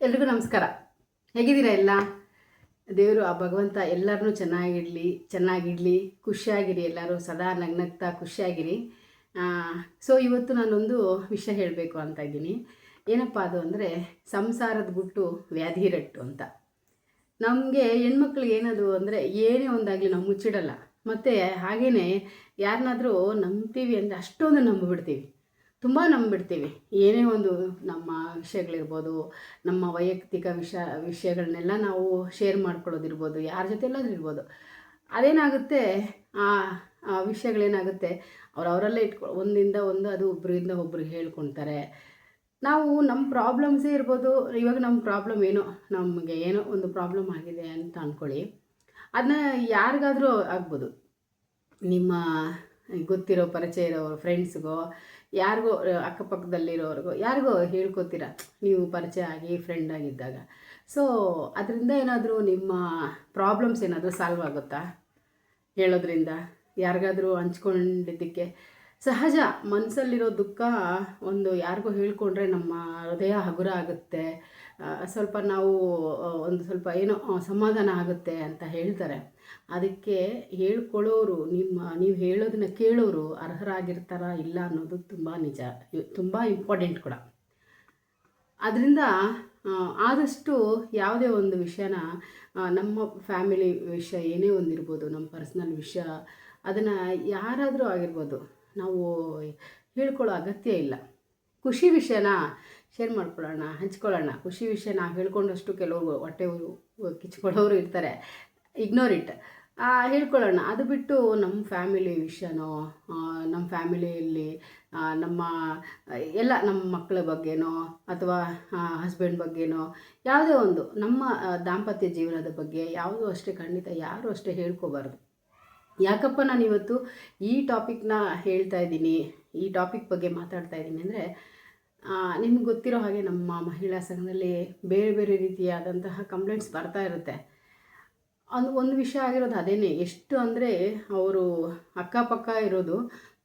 ಎಲ್ರಿಗೂ ನಮಸ್ಕಾರ. ಹೇಗಿದ್ದೀರಾ ಎಲ್ಲ? ದೇವರು, ಆ ಭಗವಂತ ಎಲ್ಲರನ್ನೂ ಚೆನ್ನಾಗಿರಲಿ ಚೆನ್ನಾಗಿರಲಿ, ಖುಷಿಯಾಗಿರಿ ಎಲ್ಲರೂ, ಸದಾ ನಗ್ನಗ್ತಾ ಖುಷಿಯಾಗಿರಿ. ಸೊ ಇವತ್ತು ನಾನೊಂದು ವಿಷಯ ಹೇಳಬೇಕು ಅಂತ ಇದ್ದೀನಿ. ಏನಪ್ಪ ಅದು ಅಂದರೆ ಸಂಸಾರದ ಗುಟ್ಟು ವ್ಯಾಧಿ ರಟ್ಟು ಅಂತ. ನಮಗೆ ಹೆಣ್ಮಕ್ಳಿಗೆ ಏನದು ಅಂದರೆ ಏನೇ ಒಂದಾಗಲಿ ನಾವು ಮುಚ್ಚಿಡಲ್ಲ. ಮತ್ತು ಹಾಗೆಯೇ ಯಾರನ್ನಾದರೂ ನಂಬ್ತೀವಿ ಅಂದರೆ ಅಷ್ಟೊಂದು ನಂಬಿಬಿಡ್ತೀವಿ ತುಂಬ ನಂಬಿಡ್ತೀವಿ. ಏನೇ ಒಂದು ನಮ್ಮ ವಿಷಯಗಳಿರ್ಬೋದು, ನಮ್ಮ ವೈಯಕ್ತಿಕ ವಿಷಯ ವಿಷಯಗಳನ್ನೆಲ್ಲ ನಾವು ಶೇರ್ ಮಾಡ್ಕೊಳ್ಳೋದಿರ್ಬೋದು, ಯಾರ ಜೊತೆಲ್ಲಾದ್ರೂ ಇರ್ಬೋದು. ಅದೇನಾಗುತ್ತೆ? ಆ ವಿಷಯಗಳೇನಾಗುತ್ತೆ? ಅವ್ರು ಅವರಲ್ಲೇ ಇಟ್ಕೊ, ಒಂದಿಂದ ಒಂದು ಅದು ಒಬ್ಬರಿಂದ ಒಬ್ಬರು ಹೇಳ್ಕೊಳ್ತಾರೆ. ನಾವು ನಮ್ಮ ಪ್ರಾಬ್ಲಮ್ಸೇ ಇರ್ಬೋದು. ಇವಾಗ ನಮ್ಮ ಪ್ರಾಬ್ಲಮ್ ಏನೋ, ನಮಗೆ ಏನೋ ಒಂದು ಪ್ರಾಬ್ಲಮ್ ಆಗಿದೆ ಅಂತ ಅಂದ್ಕೊಳ್ಳಿ ಅದನ್ನ ಯಾರಿಗಾದರೂ ಆಗ್ಬೋದು. ನಿಮ್ಮ ಗೊತ್ತಿರೋ ಪರಿಚಯ ಇರೋ ಫ್ರೆಂಡ್ಸ್ಗೋ ಯಾರಿಗೋ ಅಕ್ಕಪಕ್ಕದಲ್ಲಿರೋರಿಗೋ, ಯಾರಿಗೋ ಹೇಳ್ಕೊತೀರ, ನೀವು ಪರಿಚಯ ಆಗಿ ಫ್ರೆಂಡ್ ಆಗಿದ್ದಾಗ. ಸೊ ಅದರಿಂದ ಏನಾದರೂ ನಿಮ್ಮ ಪ್ರಾಬ್ಲಮ್ಸ್ ಏನಾದರೂ ಸಾಲ್ವ್ ಆಗುತ್ತಾ? ಹೇಳೋದ್ರಿಂದ, ಯಾರಿಗಾದರೂ ಹಂಚ್ಕೊಂಡಿದ್ದಕ್ಕೆ? ಸಹಜ ಮನಸ್ಸಲ್ಲಿರೋ ದುಃಖ ಒಂದು ಯಾರಿಗೋ ಹೇಳ್ಕೊಂಡ್ರೆ ನಮ್ಮ ಹೃದಯ ಹಗುರ ಆಗುತ್ತೆ. ಸ್ವಲ್ಪ ನಾವು ಒಂದು ಸ್ವಲ್ಪ ಏನೋ ಸಮಾಧಾನ ಆಗುತ್ತೆ ಅಂತ ಹೇಳ್ತಾರೆ. ಅದಕ್ಕೆ ಹೇಳ್ಕೊಳ್ಳೋರು, ನಿಮ್ಮ, ನೀವು ಹೇಳೋದನ್ನ ಕೇಳೋರು ಅರ್ಹರಾಗಿರ್ತಾರ ಇಲ್ಲ ಅನ್ನೋದು ತುಂಬ ನಿಜ ತುಂಬ ಇಂಪಾರ್ಟೆಂಟ್ ಕೂಡ. ಅದರಿಂದ ಆದಷ್ಟು ಯಾವುದೇ ಒಂದು ವಿಷಯನ ನಮ್ಮ ಫ್ಯಾಮಿಲಿ ವಿಷಯ ಏನೇ ಒಂದಿರ್ಬೋದು, ನಮ್ಮ ಪರ್ಸ್ನಲ್ ವಿಷಯ, ಅದನ್ನು ಯಾರಾದರೂ ಆಗಿರ್ಬೋದು, ನಾವು ಹೇಳ್ಕೊಳ್ಳೋ ಅಗತ್ಯ ಇಲ್ಲ. ಖುಷಿ ವಿಷಯನ ಶೇರ್ ಮಾಡ್ಕೊಳ್ಳೋಣ, ಹಂಚ್ಕೊಳ್ಳೋಣ. ಖುಷಿ ವಿಷಯ ನಾವು ಹೇಳ್ಕೊಂಡಷ್ಟು ಕೆಲವರು ಹೊಟ್ಟೆ ಕಿಚ್ಕೊಳ್ಳೋರು ಇರ್ತಾರೆ. ಇಗ್ನೋರ್ ಇಟ್ ಹೇಳ್ಕೊಳ್ಳೋಣ. ಅದು ಬಿಟ್ಟು ನಮ್ಮ ಫ್ಯಾಮಿಲಿ ವಿಷಯನೋ ನಮ್ಮ ಫ್ಯಾಮಿಲಿಯಲ್ಲಿ ನಮ್ಮ, ಎಲ್ಲ ನಮ್ಮ ಮಕ್ಕಳ ಬಗ್ಗೆನೋ ಅಥವಾ ಹಸ್ಬೆಂಡ್ ಬಗ್ಗೆನೋ ಯಾವುದೇ ಒಂದು ನಮ್ಮ ದಾಂಪತ್ಯ ಜೀವನದ ಬಗ್ಗೆ ಯಾವುದೂ ಅಷ್ಟೇ ಖಂಡಿತ ಯಾರೂ ಅಷ್ಟೇ ಹೇಳ್ಕೋಬಾರ್ದು. ಯಾಕಪ್ಪ ನಾನು ಇವತ್ತು ಈ ಟಾಪಿಕ್ನ ಹೇಳ್ತಾ ಇದ್ದೀನಿ, ಈ ಟಾಪಿಕ್ ಬಗ್ಗೆ ಮಾತಾಡ್ತಾ ಇದ್ದೀನಿ ಅಂದರೆ ನಿಮ್ಗೆ ಗೊತ್ತಿರೋ ಹಾಗೆ ನಮ್ಮ ಮಹಿಳಾ ಸಂಘದಲ್ಲಿ ಬೇರೆ ಬೇರೆ ರೀತಿಯಾದಂತಹ ಕಂಪ್ಲೇಂಟ್ಸ್ ಬರ್ತಾ ಇರುತ್ತೆ. ಅದು ಒಂದು ವಿಷಯ ಆಗಿರೋದು ಅದೇನೇ. ಎಷ್ಟು ಅಂದರೆ ಅವರು ಅಕ್ಕಪಕ್ಕ ಇರೋದು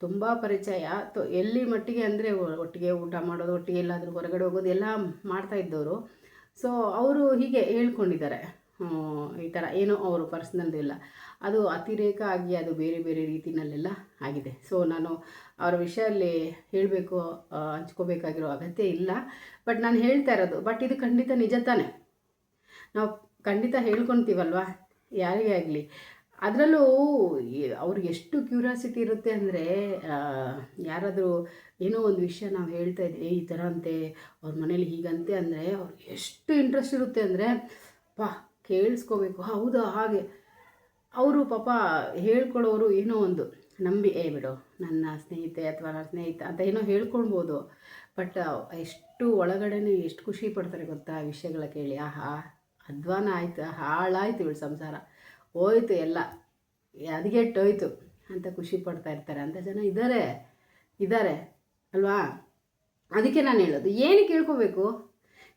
ತುಂಬ ಪರಿಚಯ. ತೊ ಎಲ್ಲಿ ಮಟ್ಟಿಗೆ ಅಂದರೆ ಒಟ್ಟಿಗೆ ಊಟ ಮಾಡೋದು, ಒಟ್ಟಿಗೆ ಎಲ್ಲಾದರೂ ಹೊರಗಡೆ ಹೋಗೋದು, ಎಲ್ಲ ಮಾಡ್ತಾ ಇದ್ದವರು. ಸೊ ಅವರು ಹೀಗೆ ಹೇಳ್ಕೊಂಡಿದ್ದಾರೆ. ಈ ಥರ ಏನೋ ಅವರು ಪರ್ಸ್ನಲ್ದು ಇಲ್ಲ. ಅದು ಅತಿರೇಕ ಆಗಿ ಅದು ಬೇರೆ ಬೇರೆ ರೀತಿನಲ್ಲೆಲ್ಲ ಆಗಿದೆ. ಸೊ ನಾನು ಅವರ ವಿಷಯಲ್ಲಿ ಹೇಳಬೇಕು ಹಂಚ್ಕೋಬೇಕಾಗಿರೋ ಅಗತ್ಯ ಇಲ್ಲ. ಬಟ್ ನಾನು ಹೇಳ್ತಾ ಇರೋದು ಬಟ್ ಇದು ಖಂಡಿತ ನಿಜ ತಾನೆ. ನಾವು ಖಂಡಿತ ಹೇಳ್ಕೊತೀವಲ್ವಾ? ಯಾರಿಗೇ ಆಗಲಿ. ಅದರಲ್ಲೂ ಅವ್ರಿಗೆ ಎಷ್ಟು ಕ್ಯೂರಿಯಾಸಿಟಿ ಇರುತ್ತೆ ಅಂದರೆ ಯಾರಾದರೂ ಏನೋ ಒಂದು ವಿಷಯ ನಾವು ಹೇಳ್ತಾ ಇದ್ವಿ, ಈ ಥರ ಅಂತೆ, ಅವ್ರ ಮನೇಲಿ ಹೀಗಂತೆ ಅಂದರೆ ಅವ್ರಿಗೆ ಎಷ್ಟು ಇಂಟ್ರೆಸ್ಟ್ ಇರುತ್ತೆ ಅಂದರೆ, ಪಾ, ಕೇಳಿಸ್ಕೋಬೇಕು. ಹೌದಾ, ಹಾಗೆ. ಅವರು ಪಾಪ ಹೇಳ್ಕೊಳ್ಳೋರು ಏನೋ ಒಂದು ನಂಬಿ, ಏ, ಬಿಡು, ನನ್ನ ಸ್ನೇಹಿತೆ ಅಥವಾ ನನ್ನ ಸ್ನೇಹಿತ ಅಂತ ಏನೋ ಹೇಳ್ಕೊಳ್ಬೋದು. ಬಟ್ ಎಷ್ಟು ಒಳಗಡೆನೇ ಎಷ್ಟು ಖುಷಿ ಪಡ್ತಾರೆ ಗೊತ್ತಾ ವಿಷಯಗಳ ಕೇಳಿ. ಆಹಾ. ಅಧ್ವಾನ ಆಯಿತು, ಹಾಳಾಯ್ತು ಇವಳು ಸಂಸಾರ. ಹೋಯ್ತು ಎಲ್ಲ. ಹೋಯ್ತು ಅಂತ ಖುಷಿ ಪಡ್ತಾ ಇರ್ತಾರೆ. ಅಂತ ಜನ ಇದ್ದಾರೆ ಇದ್ದಾರೆ ಅಲ್ವಾ? ಅದಕ್ಕೆ ನಾನು ಹೇಳೋದು, ಏನು ಕೇಳ್ಕೋಬೇಕು?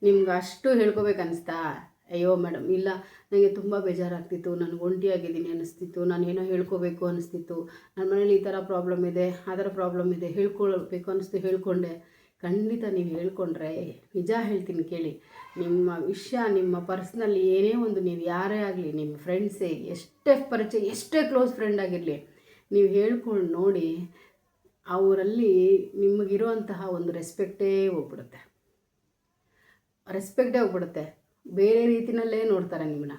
ನಿಮ್ಗೆ ಅಷ್ಟು ಹೇಳ್ಕೋಬೇಕು ಅನಿಸ್ತಾ? ಅಯ್ಯೋ ಮೇಡಮ್, ಇಲ್ಲ. ನನಗೆ ತುಂಬ ಬೇಜಾರಾಗ್ತಿತ್ತು. ನಾನು ಒಂಟಿಯಾಗಿದ್ದೀನಿ ಅನ್ನಿಸ್ತಿತ್ತು ನಾನು ಏನೋ ಹೇಳ್ಕೋಬೇಕು ಅನ್ನಿಸ್ತಿತ್ತು ನನ್ನ ಮನೇಲಿ ಈ ಥರ ಪ್ರಾಬ್ಲಮ್ ಇದೆ, ಆ ಥರ ಪ್ರಾಬ್ಲಮ್ ಇದೆ, ಹೇಳ್ಕೊಳ್ಬೇಕು ಅನ್ನಿಸ್ತು ಹೇಳ್ಕೊಂಡೆ. ಖಂಡಿತ ನೀವು ಹೇಳ್ಕೊಂಡ್ರೆ ನಿಜ ಹೇಳ್ತೀನಿ ಕೇಳಿ. ನಿಮ್ಮ ವಿಷಯ, ನಿಮ್ಮ ಪರ್ಸ್ನಲ್ಲಿ ಏನೇ ಒಂದು ನೀವು ಯಾರೇ ಆಗಲಿ, ನಿಮ್ಮ ಫ್ರೆಂಡ್ಸೇ ಎಷ್ಟೇ ಪರಿಚಯ, ಎಷ್ಟೇ ಕ್ಲೋಸ್ ಫ್ರೆಂಡ್ ಆಗಿರಲಿ, ನೀವು ಹೇಳ್ಕೊಂಡು ನೋಡಿ ಅವರಲ್ಲಿ ನಿಮಗಿರುವಂತಹ ಒಂದು ರೆಸ್ಪೆಕ್ಟೇ ಹೋಗ್ಬಿಡುತ್ತೆ. ರೆಸ್ಪೆಕ್ಟೇ ಹೋಗ್ಬಿಡುತ್ತೆ. ಬೇರೆ ರೀತಿನಲ್ಲೇ ನೋಡ್ತಾರೆ ನಿಮ್ಮನ್ನ.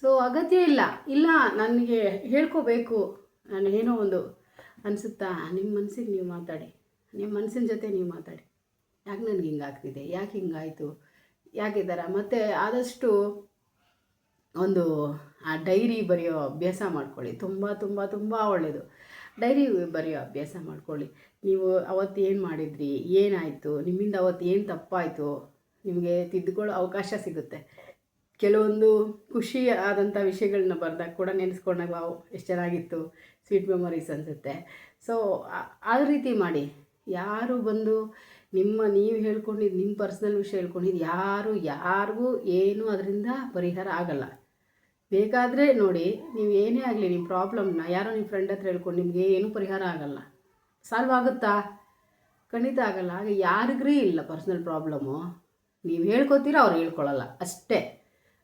ಸೊ ಅಗತ್ಯ ಇಲ್ಲ. ಇಲ್ಲ, ನನಗೆ ಹೇಳ್ಕೋಬೇಕು. ನಾನು ಏನೋ ಒಂದು ಅನಿಸುತ್ತಾ? ನಿಮ್ಮ ಮನಸ್ಸಿಗೆ ನೀವು ಮಾತಾಡಿ. ನಿಮ್ಮ ಮನಸ್ಸಿನ ಜೊತೆ ನೀವು ಮಾತಾಡಿ. ಯಾಕೆ ನನಗೆ ಹಿಂಗಾಗ್ತಿದೆ ಯಾಕೆ ಹಿಂಗಾಯಿತು ಯಾಕೆ ಥರ ಮತ್ತು ಆದಷ್ಟು ಒಂದು, ಆ ಡೈರಿ ಬರೆಯೋ ಅಭ್ಯಾಸ ಮಾಡ್ಕೊಳ್ಳಿ. ತುಂಬ ತುಂಬ ತುಂಬ ಒಳ್ಳೆಯದು ಡೈರಿ ಬರೆಯೋ ಅಭ್ಯಾಸ ಮಾಡ್ಕೊಳ್ಳಿ. ನೀವು ಅವತ್ತು ಏನು ಮಾಡಿದ್ರಿ? ಏನಾಯಿತು? ನಿಮ್ಮಿಂದ ಅವತ್ತು ಏನು ತಪ್ಪಾಯಿತು? ನಿಮಗೆ ತಿದ್ದುಕೊಳ್ಳೋ ಅವಕಾಶ ಸಿಗುತ್ತೆ. ಕೆಲವೊಂದು ಖುಷಿ ಆದಂಥ ವಿಷಯಗಳನ್ನ ಬರೆದಾಗ ಕೂಡ ನೆನೆಸ್ಕೊಂಡಾಗ, ವಾವ್, ಎಷ್ಟು ಚೆನ್ನಾಗಿತ್ತು. ಸ್ವೀಟ್ ಮೆಮೊರೀಸ್ ಅನಿಸುತ್ತೆ. ಸೊ ಆ ರೀತಿ ಮಾಡಿ. ಯಾರು ಬಂದು ನಿಮ್ಮ ನೀವು ಹೇಳ್ಕೊಂಡಿದ್ದು ನಿಮ್ಮ ಪರ್ಸ್ನಲ್ ವಿಷಯ ಹೇಳ್ಕೊಂಡಿದ್ದು ಯಾರು, ಯಾರಿಗೂ ಏನೂ ಅದರಿಂದ ಪರಿಹಾರ ಆಗಲ್ಲ. ಬೇಕಾದರೆ ನೋಡಿ, ನೀವು ಏನೇ ಆಗಲಿ ನಿಮ್ಮ ಪ್ರಾಬ್ಲಮ್ನ ಯಾರೋ ನಿಮ್ಮ ಫ್ರೆಂಡ್ ಹತ್ರ ಹೇಳ್ಕೊಂಡು ನಿಮಗೆ ಏನೂ ಪರಿಹಾರ ಆಗಲ್ಲ. ಸಾಲ್ವ್ ಆಗುತ್ತಾ? ಖಂಡಿತ ಆಗಲ್ಲ. ಹಾಗೆ ಯಾರಿಗ್ರೀ ಇಲ್ಲ ಪರ್ಸ್ನಲ್ ಪ್ರಾಬ್ಲಮ್ಮು ನೀವು ಹೇಳ್ಕೊತೀರ ಅವ್ರು ಹೇಳ್ಕೊಳ್ಳಲ್ಲ ಅಷ್ಟೇ.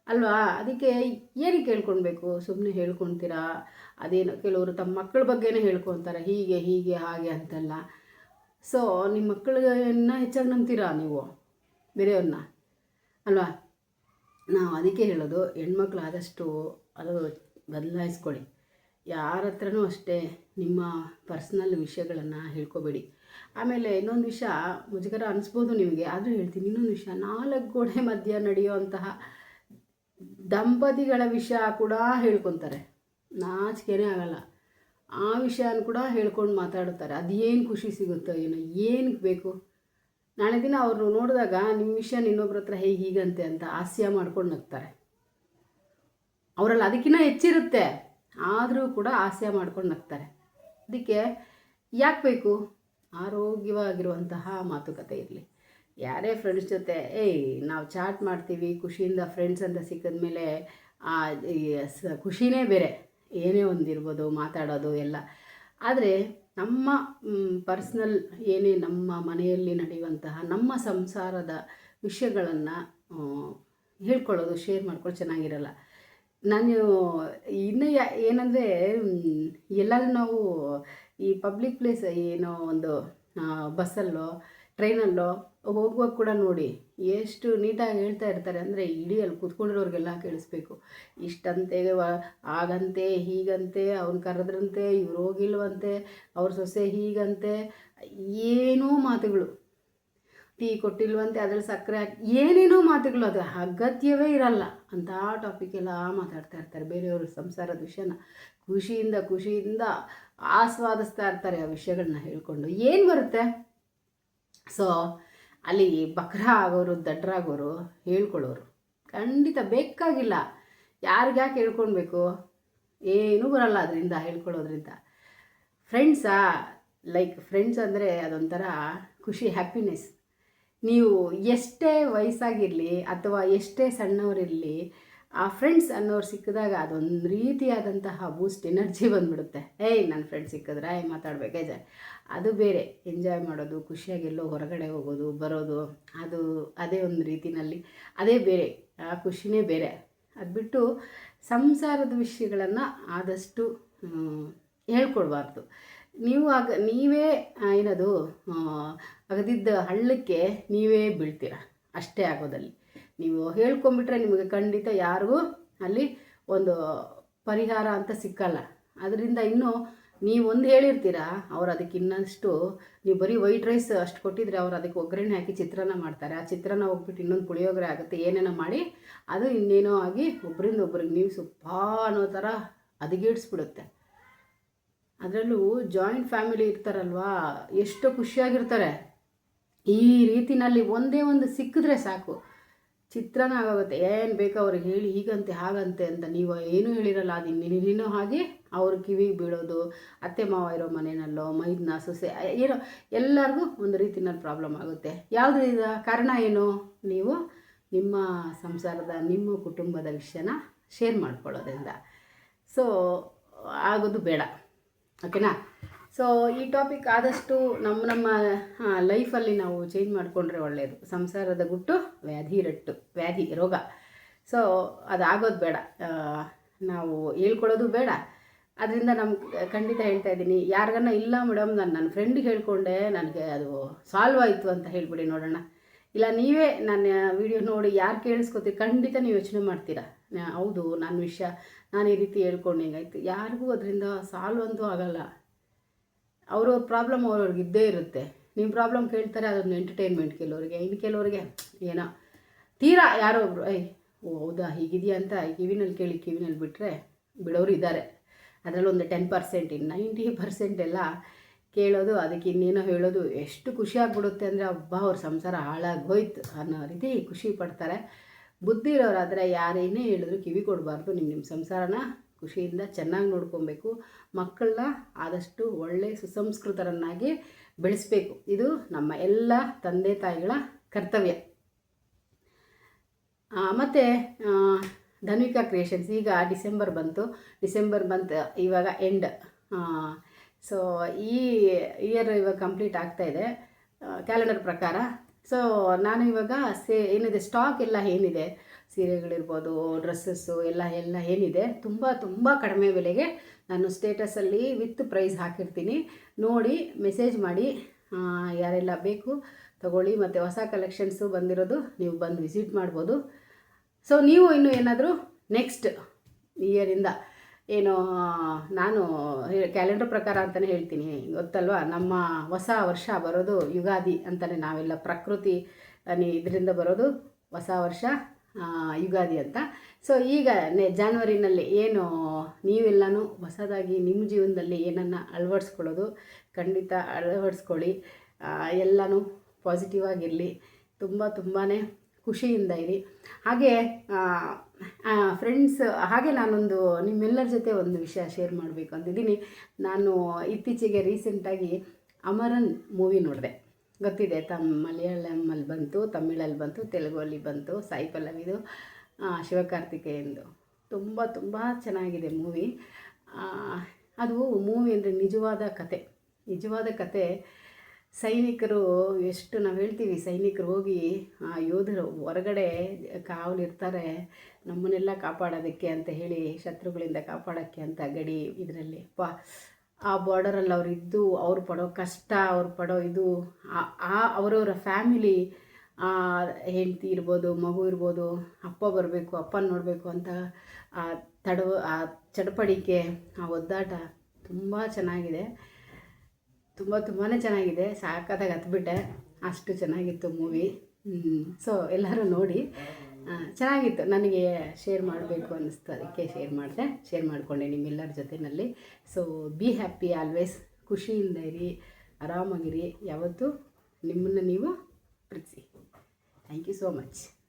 ಅಲ್ವಾ? ಅದಕ್ಕೆ ಏನಕ್ಕೆ ಹೇಳ್ಕೊಳ್ಬೇಕು ಸುಮ್ಮನೆ ಹೇಳ್ಕೊತೀರಾ ಅದೇನು ಕೆಲವರು ತಮ್ಮ ಮಕ್ಕಳ ಬಗ್ಗೆನೇ ಹೇಳ್ಕೊತಾರೆ ಹೀಗೆ ಹೀಗೆ, ಹಾಗೆ ಅಂತೆಲ್ಲ. ಸೊ ನಿಮ್ಮ ಮಕ್ಕಳನ್ನ ಹೆಚ್ಚಾಗಿ ನಂಬ್ತೀರಾ ನೀವು? ಬೇರೆಯವ್ರನ್ನ? ಅಲ್ವಾ? ನಾವು ಅದಕ್ಕೆ ಹೇಳೋದು ಹೆಣ್ಮಕ್ಳು ಆದಷ್ಟು ಅದು ಬದಲಾಯಿಸ್ಕೊಳ್ಳಿ. ಯಾರ ಹತ್ರನೂ ಅಷ್ಟೇ ನಿಮ್ಮ ಪರ್ಸ್ನಲ್ ವಿಷಯಗಳನ್ನು ಹೇಳ್ಕೊಬೇಡಿ. ಆಮೇಲೆ ಇನ್ನೊಂದು ವಿಷಯ, ಮುಜುಗರ ಅನಿಸ್ಬೋದು ನಿಮಗೆ, ಆದರೂ ಹೇಳ್ತೀನಿ, ಇನ್ನೊಂದು ವಿಷಯ, ನಾಲ್ಕು ಗೋಡೆ ಮಧ್ಯ ನಡೆಯುವಂತಹ ದಂಪತಿಗಳ ವಿಷಯ ಕೂಡ ಹೇಳ್ಕೊತಾರೆ. ನಾಚಿಕೆನೇ ಆಗಲ್ಲ. ಆ ವಿಷಯನ ಕೂಡ ಹೇಳ್ಕೊಂಡು ಮಾತಾಡ್ತಾರೆ. ಅದೇನು ಖುಷಿ ಸಿಗುತ್ತೋ ಏನೋ ಏನಕ್ಕೆ ಬೇಕು? ನಾಳೆ ದಿನ ಅವರು ನೋಡಿದಾಗ ನಿಮ್ಮ ವಿಷಯ ಇನ್ನೊಬ್ರ ಹತ್ರ ಹೇಗೆ ಹೀಗಂತೆ ಅಂತ ಹಾಸ್ಯ ಮಾಡ್ಕೊಂಡು ನಗ್ತಾರೆ. ಅವರಲ್ಲಿ ಅದಕ್ಕಿಂತ ಹೆಚ್ಚಿರುತ್ತೆ. ಆದರೂ ಕೂಡ ಹಾಸ್ಯ ಮಾಡ್ಕೊಂಡು ನಗ್ತಾರೆ. ಅದಕ್ಕೆ ಯಾಕೆ ಬೇಕು? ಆರೋಗ್ಯವಾಗಿರುವಂತಹ ಮಾತುಕತೆ ಇರಲಿ. ಯಾರೇ ಫ್ರೆಂಡ್ಸ್ ಜೊತೆ, ಏಯ್, ನಾವು ಚಾಟ್ ಮಾಡ್ತೀವಿ, ಖುಷಿಯಿಂದ ಫ್ರೆಂಡ್ಸ್ ಅಂತ ಸಿಕ್ಕಿದ ಮೇಲೆ ಖುಷಿನೇ ಬೇರೆ. ಏನೇ ಒಂದಿರ್ಬೋದು, ಮಾತಾಡೋದು ಎಲ್ಲ. ಆದರೆ ನಮ್ಮ ಪರ್ಸ್ನಲ್ ಏನೇ ನಮ್ಮ ಮನೆಯಲ್ಲಿ ನಡೆಯುವಂತಹ ನಮ್ಮ ಸಂಸಾರದ ವಿಷಯಗಳನ್ನು ಹೇಳ್ಕೊಳ್ಳೋದು, ಶೇರ್ ಮಾಡ್ಕೊಳ್ಳೋದು ಚೆನ್ನಾಗಿರಲ್ಲ. ನಾನು ಇನ್ನು ಯಾ, ಏನಂದರೆ ಎಲ್ಲರೂ ನಾವು ಈ ಪಬ್ಲಿಕ್ ಪ್ಲೇಸ್ ಏನೋ ಒಂದು ಬಸ್ಸಲ್ಲೋ ಟ್ರೈನಲ್ಲೋ ಹೋಗುವಾಗ ಕೂಡ ನೋಡಿ ಎಷ್ಟು ನೀಟಾಗಿ ಹೇಳ್ತಾ ಇರ್ತಾರೆ. ಅಂದರೆ ಇಡೀ ಅಲ್ಲಿ ಕೂತ್ಕೊಂಡಿರೋರಿಗೆಲ್ಲ ಕೇಳಿಸ್ಬೇಕು. ಇಷ್ಟಂತೆ ಆಗಂತೆ, ಹೀಗಂತೆ, ಅವ್ನು ಕರೆದ್ರಂತೆ, ಇವ್ರು ಹೋಗಿಲ್ವಂತೆ, ಅವ್ರ ಸೊಸೆ ಹೀಗಂತೆ, ಏನೋ ಮಾತುಗಳು. ಟೀ ಕೊಟ್ಟಿಲ್ವಂತೆ, ಅದ್ರಲ್ಲಿ ಸಕ್ಕರೆ ಏನೇನೋ ಮಾತುಗಳು, ಅದು ಅಗತ್ಯವೇ ಇರಲ್ಲ ಅಂತ ಟಾಪಿಕ್ ಎಲ್ಲ ಮಾತಾಡ್ತಾ ಇರ್ತಾರೆ ಬೇರೆಯವರು ಸಂಸಾರದ ವಿಷಯನ. ಖುಷಿಯಿಂದ ಖುಷಿಯಿಂದ ಆಸ್ವಾದಿಸ್ತಾ ಇರ್ತಾರೆ ಆ ವಿಷಯಗಳನ್ನ ಹೇಳ್ಕೊಂಡು. ಏನು ಬರುತ್ತೆ? ಸೊ ಅಲ್ಲಿ ಬಕ್ರ ಆಗೋರು, ದಡ್ರಾಗೋರು ಹೇಳ್ಕೊಳ್ಳೋರು. ಖಂಡಿತ ಬೇಕಾಗಿಲ್ಲ. ಯಾರಿಗ್ಯಾಕೆ ಹೇಳ್ಕೊಳ್ಬೇಕು ಏನೂ ಬರಲ್ಲ ಅದರಿಂದ ಹೇಳ್ಕೊಳ್ಳೋದ್ರಿಂದ. ಫ್ರೆಂಡ್ಸಾ ಲೈಕ್ ಫ್ರೆಂಡ್ಸ್ ಅಂದರೆ ಅದೊಂಥರ ಖುಷಿ ಹ್ಯಾಪಿನೆಸ್ ನೀವು ಎಷ್ಟೇ ವಯಸ್ಸಾಗಿರಲಿ ಅಥವಾ ಎಷ್ಟೇ ಸಣ್ಣವರಿರಲಿ ಆ ಫ್ರೆಂಡ್ಸ್ ಅನ್ನೋರು ಸಿಕ್ಕಿದಾಗ ಅದೊಂದು ರೀತಿಯಾದಂತಹ ಬೂಸ್ಟ್ ಎನರ್ಜಿ ಬಂದ್ಬಿಡುತ್ತೆ. ಏಯ್ ನನ್ನ ಫ್ರೆಂಡ್ ಸಿಕ್ಕಿದ್ರೆ ಏಯ್, ಮಾತಾಡ್ಬೇಕೇ ಅದು ಬೇರೆ. ಎಂಜಾಯ್ ಮಾಡೋದು ಖುಷಿಯಾಗೆಲ್ಲೋ ಹೊರಗಡೆ ಹೋಗೋದು, ಬರೋದು, ಅದು ಅದೇ ಒಂದು ರೀತಿಯಲ್ಲಿ ಅದೇ ಬೇರೆ. ಆ ಖುಷಿನೇ ಬೇರೆ. ಅದು ಬಿಟ್ಟು ಸಂಸಾರದ ವಿಷಯಗಳನ್ನು ಆದಷ್ಟು ಹೇಳ್ಕೊಡ್ಬಾರ್ದು. ನೀವು ಆಗ, ನೀವೇ ಏನದು ಅಗದಿದ್ದ ಹಳ್ಳಕ್ಕೆ ನೀವೇ ಬೀಳ್ತೀರ. ಅಷ್ಟೇ ಆಗೋದಲ್ಲಿ. ನೀವು ಹೇಳ್ಕೊಂಬಿಟ್ರೆ ನಿಮಗೆ ಖಂಡಿತ ಯಾರಿಗೂ ಅಲ್ಲಿ ಒಂದು ಪರಿಹಾರ ಅಂತ ಸಿಕ್ಕಲ್ಲ. ಅದರಿಂದ ಇನ್ನೂ ನೀವು ಒಂದು ಹೇಳಿರ್ತೀರ, ಅವ್ರು ಅದಕ್ಕೆ ಇನ್ನಷ್ಟು, ನೀವು ಬರೀ ವೈಟ್ ರೈಸ್ ಅಷ್ಟು ಕೊಟ್ಟಿದ್ರೆ ಅವ್ರು ಅದಕ್ಕೆ ಒಗ್ಗರಣೆ ಹಾಕಿ ಚಿತ್ರಾನ್ನ ಮಾಡ್ತಾರೆ. ಆ ಚಿತ್ರಾನ್ನ ಹೋಗ್ಬಿಟ್ಟು ಇನ್ನೊಂದು ಪುಳಿಯೋಗರೆ ಆಗುತ್ತೆ, ಏನೇನೋ ಮಾಡಿ ಅದು ಇನ್ನೇನೋ ಆಗಿ ಒಬ್ಬರಿಂದ ಒಬ್ಬರಿಗೆ ನೀವು ಸುಪ್ಪ ಅನ್ನೋ ಥರ ಅದಗೇಡಿಸ್ಬಿಡುತ್ತೆ ಅದರಲ್ಲೂ ಜಾಯಿಂಟ್ ಫ್ಯಾಮಿಲಿ ಇರ್ತಾರಲ್ವಾ, ಎಷ್ಟು ಖುಷಿಯಾಗಿರ್ತಾರೆ. ಈ ರೀತಿನಲ್ಲಿ ಒಂದೇ ಒಂದು ಸಿಕ್ಕಿದ್ರೆ ಸಾಕು. ಚಿತ್ರನ ಆಗೋಗುತ್ತೆ ಏನು ಬೇಕು ಅವ್ರಿಗೆ ಹೇಳಿ, ಹೀಗಂತೆ, ಹಾಗಂತೆ ಅಂತ ನೀವು ಏನೂ ಹೇಳಿರಲ್ಲ, ಅದು ನೀನು ಹಾಗೆ ಅವ್ರ ಕಿವಿಗೆ ಬೀಳೋದು, ಅತ್ತೆ, ಮಾವ ಇರೋ ಮನೆಯಲ್ಲೋ ಮೈದ್ನ, ಸೊಸೆ, ಏನೋ, ಎಲ್ಲರಿಗೂ ಒಂದು ರೀತಿನಲ್ಲಿ ಪ್ರಾಬ್ಲಮ್ ಆಗುತ್ತೆ. ಯಾವುದು ಕಾರಣ ಏನು? ನೀವು ನಿಮ್ಮ ಸಂಸಾರದ, ನಿಮ್ಮ ಕುಟುಂಬದ ವಿಷಯನ ಶೇರ್ ಮಾಡ್ಕೊಳ್ಳೋದ್ರಿಂದ. ಸೊ ಆಗೋದು ಬೇಡ. ಓಕೆನಾ ಸೊ ಈ ಟಾಪಿಕ್ ಆದಷ್ಟು ನಮ್ಮ ನಮ್ಮ ಲೈಫಲ್ಲಿ ನಾವು ಚೇಂಜ್ ಮಾಡಿಕೊಂಡ್ರೆ ಒಳ್ಳೆಯದು ಸಂಸಾರದ ಗುಟ್ಟು, ವ್ಯಾಧಿ ರಟ್ಟು, ವ್ಯಾಧಿ ರೋಗ. ಸೊ ಅದಾಗೋದು ಬೇಡ. ನಾವು ಹೇಳ್ಕೊಳ್ಳೋದು ಬೇಡ. ಅದರಿಂದ ನಮ್ಗೆ ಖಂಡಿತ ಹೇಳ್ತಾ ಇದ್ದೀನಿ. ಯಾರಿಗನ್ನ ಇಲ್ಲ ಮೇಡಮ್ ನಾನು ನನ್ನ ಫ್ರೆಂಡಿಗೆ ಹೇಳ್ಕೊಂಡೆ, ನನಗೆ ಅದು ಸಾಲ್ವ್ ಆಯಿತು ಅಂತ ಹೇಳ್ಬಿಡಿ ನೋಡೋಣ. ಇಲ್ಲ, ನೀವೇ ನನ್ನ ವಿಡಿಯೋ ನೋಡಿ ಯಾರು ಕೇಳಿಸ್ಕೊತೀರಿ, ಖಂಡಿತ ನೀವು ಯೋಚನೆ ಮಾಡ್ತೀರಾ. ಹೌದು ನನ್ನ ವಿಷಯ ನಾನು ಈ ರೀತಿ ಹೇಳ್ಕೊಂಡು, ಹಿಂಗಾಯ್ತು. ಯಾರಿಗೂ ಅದರಿಂದ ಸಾಲ್ವ್ ಅಂತೂ ಆಗಲ್ಲ. ಅವ್ರವ್ರ ಪ್ರಾಬ್ಲಮ್ ಅವ್ರವ್ರಿಗೆ ಇದ್ದೇ ಇರುತ್ತೆ. ನಿಮ್ಮ ಪ್ರಾಬ್ಲಮ್ ಕೇಳ್ತಾರೆ, ಅದೊಂದು ಎಂಟರ್ಟೈನ್ಮೆಂಟ್ ಕೆಲವರಿಗೆ. ಇನ್ನು ಕೆಲವರಿಗೆ ಏನೋ ತೀರಾ ಯಾರೋ ಒಬ್ರು ಐ ಓ, ಹೌದಾ, ಹೀಗಿದೆಯಾ ಅಂತ ಕಿವಿನಲ್ಲಿ ಕೇಳಿ ಕಿವಿನಲ್ಲಿ ಬಿಟ್ಟರೆ ಬಿಡೋರು ಇದ್ದಾರೆ. ಅದರಲ್ಲಿ ಒಂದು ಟೆನ್ ಪರ್ಸೆಂಟ್ ಇನ್ನು ನೈಂಟಿ ಪರ್ಸೆಂಟ್ ಎಲ್ಲ ಕೇಳೋದು, ಅದಕ್ಕೆ ಇನ್ನೇನೋ ಹೇಳೋದು ಎಷ್ಟು ಖುಷಿ ಆಗ್ಬಿಡುತ್ತೆ ಅಂದರೆ ಹಬ್ಬ ಅವ್ರ ಸಂಸಾರ ಹಾಳಾಗಿ ಹೋಯ್ತು ಅನ್ನೋ ರೀತಿ ಖುಷಿ ಪಡ್ತಾರೆ. ಬುದ್ಧಿ ಇರೋರಾದರೆ ಯಾರೇನೇ ಹೇಳಿದ್ರು ಕಿವಿ ಕೊಡಬಾರ್ದು ನಿಮ್ಮ ನಿಮ್ಮ ಸಂಸಾರನ ಖುಷಿಯಿಂದ ಚೆನ್ನಾಗಿ ನೋಡ್ಕೊಬೇಕು. ಮಕ್ಕಳನ್ನ ಆದಷ್ಟು ಒಳ್ಳೆ ಸುಸಂಸ್ಕೃತರನ್ನಾಗಿ ಬೆಳೆಸಬೇಕು. ಇದು ನಮ್ಮ ಎಲ್ಲ ತಂದೆ ತಾಯಿಗಳ ಕರ್ತವ್ಯ. ಮತ್ತು ಧನ್ವಿಕಾ ಕ್ರಿಯೇಷನ್ಸ್. ಈಗ ಡಿಸೆಂಬರ್ ಬಂತು. ಡಿಸೆಂಬರ್ ಬಂತು ಇವಾಗ ಎಂಡ್. ಸೊ, ಈ ಇಯರ್ ಇವಾಗ ಕಂಪ್ಲೀಟ್ ಆಗ್ತಾ ಇದೆ. ಕ್ಯಾಲೆಂಡರ್ ಪ್ರಕಾರ. ಸೊ, ನಾನು ಇವಾಗ ಸೇ, ಏನಿದೆ, ಸ್ಟಾಕ್ ಎಲ್ಲ ಏನಿದೆ? ಸೀರೆಗಳಿರ್ಬೋದು ಡ್ರೆಸ್ಸಸ್ಸು ಎಲ್ಲ ಎಲ್ಲ ಏನಿದೆ, ತುಂಬ ತುಂಬ ಕಡಿಮೆ ಬೆಲೆಗೆ ನಾನು ಸ್ಟೇಟಸಲ್ಲಿ ವಿತ್ ಪ್ರೈಸ್ ಹಾಕಿರ್ತೀನಿ. ನೋಡಿ ಮೆಸೇಜ್ ಮಾಡಿ ಯಾರೆಲ್ಲ ಬೇಕು ತಗೊಳ್ಳಿ. ಮತ್ತು ಹೊಸ ಕಲೆಕ್ಷನ್ಸು ಬಂದಿರೋದು ನೀವು ಬಂದು ವಿಸಿಟ್ ಮಾಡ್ಬೋದು. ಸೊ ನೀವು ಇನ್ನು ಏನಾದರೂ ನೆಕ್ಸ್ಟ್ ಇಯರಿಂದ ಏನು, ನಾನು ಕ್ಯಾಲೆಂಡರ್ ಪ್ರಕಾರ ಅಂತಲೇ ಹೇಳ್ತೀನಿ. ಗೊತ್ತಲ್ವಾ? ನಮ್ಮ ಹೊಸ ವರ್ಷ ಬರೋದು ಯುಗಾದಿ ಅಂತಲೇ ನಾವೆಲ್ಲ ಪ್ರಕೃತಿ, ಇದರಿಂದ ಬರೋದು ಹೊಸ ವರ್ಷ. ಯುಗಾದಿ ಅಂತ. ಸೊ ಈಗ ಜಾನ್ವರಿನಲ್ಲಿ ಏನು ನೀವೆಲ್ಲನೂ ಹೊಸದಾಗಿ ನಿಮ್ಮ ಜೀವನದಲ್ಲಿ ಏನನ್ನು ಅಳವಡಿಸ್ಕೊಳ್ಳೋದು, ಖಂಡಿತ ಅಳವಡಿಸ್ಕೊಳ್ಳಿ. ಎಲ್ಲನೂ ಪಾಸಿಟಿವ್ ಆಗಿರಲಿ, ತುಂಬ ತುಂಬಾ ಖುಷಿಯಿಂದ ಇರಿ. ಹಾಗೆ ಫ್ರೆಂಡ್ಸ್ ಹಾಗೆ ನಾನೊಂದು ನಿಮ್ಮೆಲ್ಲರ ಜೊತೆ ಒಂದು ವಿಷಯ ಶೇರ್ ಮಾಡಬೇಕು ಅಂತಿದ್ದೀನಿ ನಾನು ಇತ್ತೀಚೆಗೆ ರೀಸೆಂಟಾಗಿ ಅಮರನ್ ಮೂವಿ ನೋಡಿದೆ. ಗೊತ್ತಿದೆ ತಮ್ಮ ಮಲಯಾಳಮಲ್ಲಿ ಬಂತು ತಮಿಳಲ್ಲಿ ಬಂತು, ತೆಲುಗಲ್ಲಿ ಬಂತು ಸಾಯಿ ಪಲ್ಲವಿದು ಶಿವಕಾರ್ತಿಕೇಯಂದು ತುಂಬ ತುಂಬ ಚೆನ್ನಾಗಿದೆ ಮೂವಿ. ಅದು ಮೂವಿ ಅಂದರೆ ನಿಜವಾದ ಕತೆ. ನಿಜವಾದ ಕತೆ. ಸೈನಿಕರು, ಎಷ್ಟು ನಾವು ಹೇಳ್ತೀವಿ, ಸೈನಿಕರು ಹೋಗಿ, ಆ, ಯೋಧರು ಹೊರಗಡೆ ಕಾವಲಿರ್ತಾರೆ ನಮ್ಮನ್ನೆಲ್ಲ ಕಾಪಾಡೋದಕ್ಕೆ ಅಂತ ಹೇಳಿ, ಶತ್ರುಗಳಿಂದ ಕಾಪಾಡೋಕ್ಕೆ ಅಂತ ಗಡಿ ಇದರಲ್ಲಿ. ಪಾ ಆ ಬಾರ್ಡರಲ್ಲಿ ಅವ್ರು ಇದ್ದು, ಅವ್ರು ಪಡೋ ಕಷ್ಟ, ಅವ್ರು ಪಡೋ ಇದು, ಆ- ಅವರವರ ಫ್ಯಾಮಿಲಿ ಹೆಂಡತಿ ಇರ್ಬೋದು, ಮಗು ಇರ್ಬೋದು, ಅಪ್ಪ ಬರಬೇಕು, ಅಪ್ಪನ ನೋಡಬೇಕು ಅಂತ ಆ ತಡವ, ಆ ಚಡಪಡಿಕೆ, ಆ ಒದ್ದಾಟ ತುಂಬ ಚೆನ್ನಾಗಿದೆ. ತುಂಬ ತುಂಬಾ ಚೆನ್ನಾಗಿದೆ. ಸಾಕಾದಾಗ ಹತ್ಬಿಟ್ಟೆ. ಅಷ್ಟು ಚೆನ್ನಾಗಿತ್ತು ಮೂವಿ ಸೊ ಎಲ್ಲರೂ ನೋಡಿ. ಚೆನ್ನಾಗಿತ್ತು. ನನಗೆ ಶೇರ್ ಮಾಡಬೇಕು ಅನ್ನಿಸ್ತು. ಅದಕ್ಕೆ ಶೇರ್ ಮಾಡಿದೆ. ಶೇರ್ ಮಾಡಿಕೊಂಡೆ ನಿಮ್ಮೆಲ್ಲರ ಜೊತೆಯಲ್ಲಿ ಸೊ ಬಿ ಹ್ಯಾಪಿ ಆಲ್ವೇಸ್ ಖುಷಿಯಿಂದ ಇರಿ, ಆರಾಮಾಗಿರಿ. ಯಾವತ್ತೂ ನಿಮ್ಮನ್ನು ನೀವು ಪ್ರೀತಿಸಿ. Thank you so much